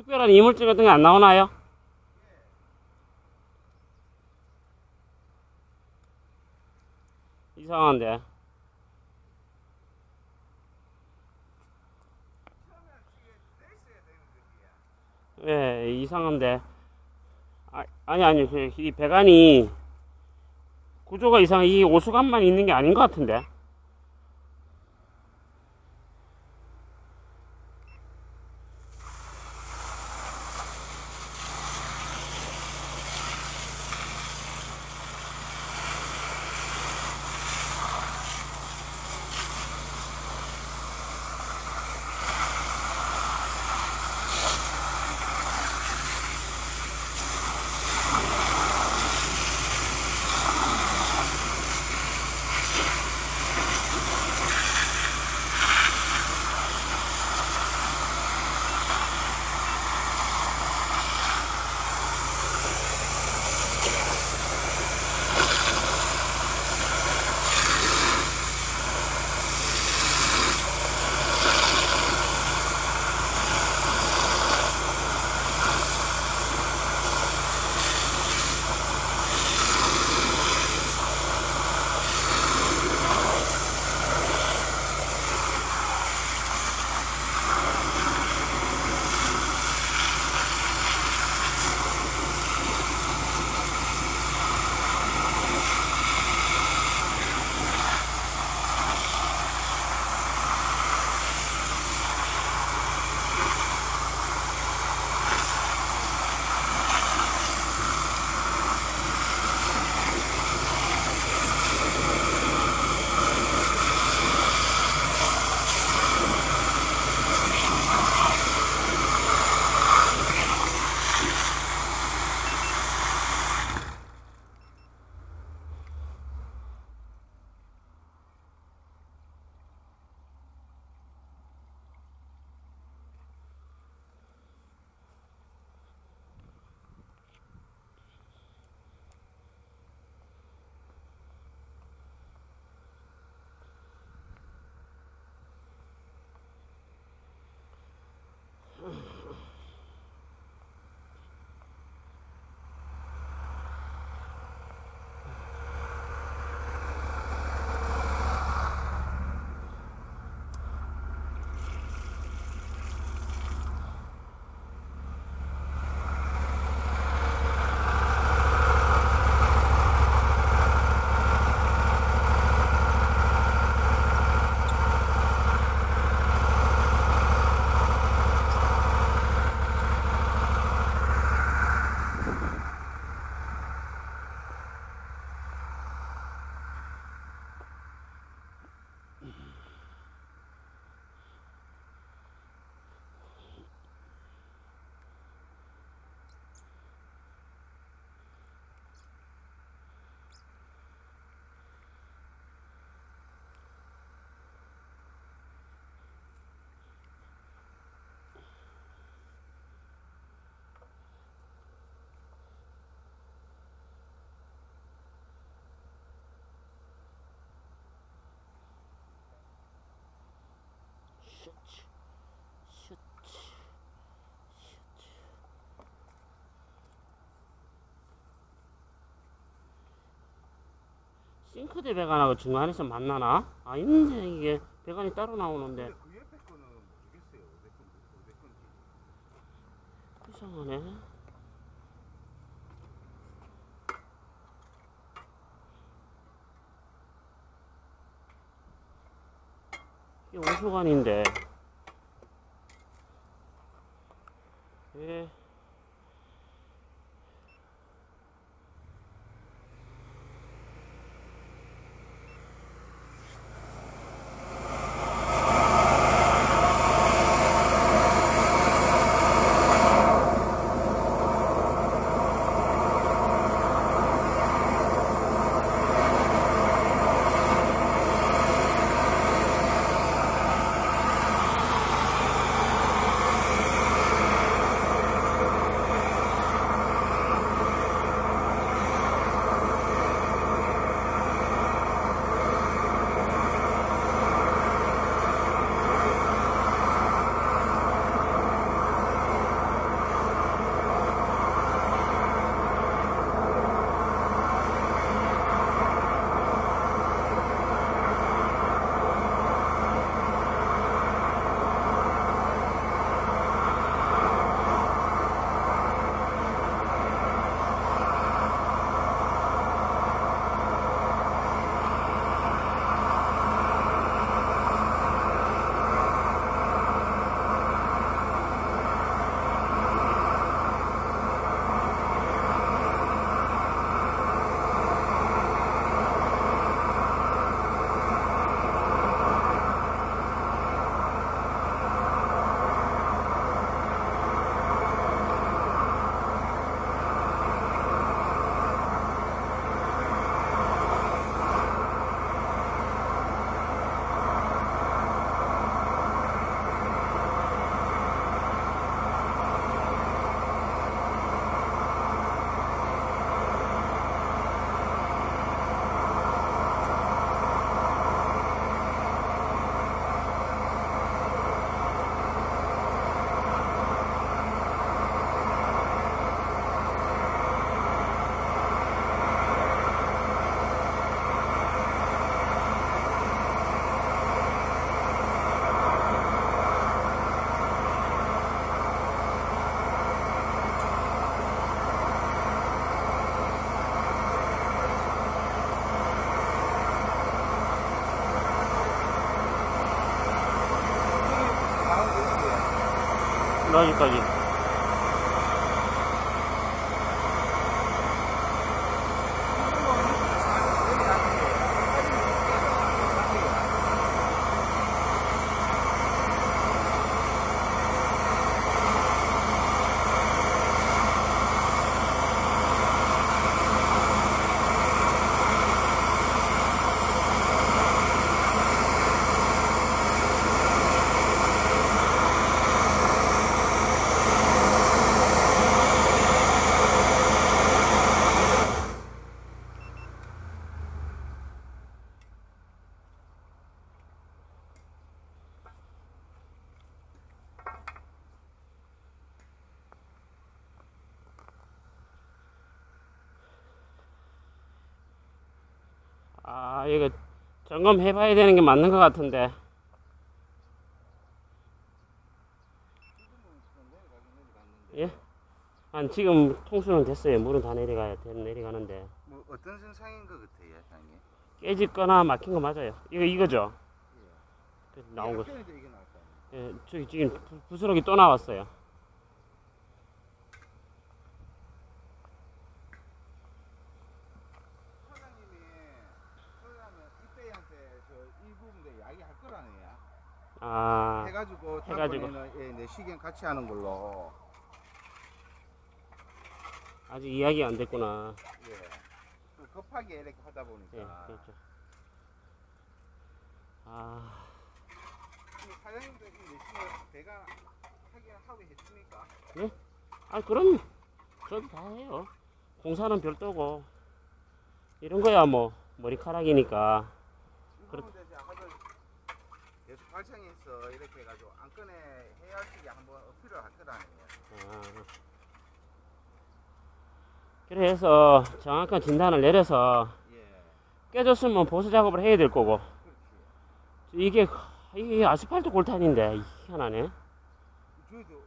특별한 이물질 같은 게 안 나오나요? 이상한데. 예, 이상한데. 아, 아니, 아니, 그, 이 배관이 구조가 이상해. 이 오수관만 있는 게 아닌 것 같은데. 싱크대 배관하고 중간에서 만나나? 아 있는데 이게 배관이 따로 나오는데 그 옆에 거는 모르겠어요. 어디 건 어디 건지. 이상하네. 이 오수관인데. 예. 여기까지. 아, 이거 점검해 봐야 되는 게 맞는 것 같은데. 예? 한 지금 통수는 됐어요. 물은 다 내려가야 돼, 내려가는데. 뭐 어떤 증상인 것 같아요, 사장님? 깨지거나 막힌 거 맞아요. 이거 이거죠? 그 나온 거. 이게 나왔다. 예, 저기 지금 부- 부스러기 또 나왔어요. 사장님이 그러면 이때한테 저 이 부분에 이야기할 거라네요. 아, 해가지고 해가지고. 예, 내시경 같이 하는 걸로. 아직 이야기 안 됐구나. 예. 그 급하게 이렇게 하다 보니까. 예, 그렇죠. 아, 이 사장님도 이 내시경 배가 하긴 하고 했습니까? 아 그럼 저도 다 해요. 공사는 별도고 이런 거야 뭐 머리카락이니까. 이 그렇- 계속 발생해서 이렇게 해가지고 안건에 해열식이 한번 어필을 할 거라네요. 아. 그래서 정확한 진단을 내려서 예. 깨졌으면 보수 작업을 해야 될 거고 그렇지. 이게 이게 아스팔트 골탄인데 희한하네. 저희도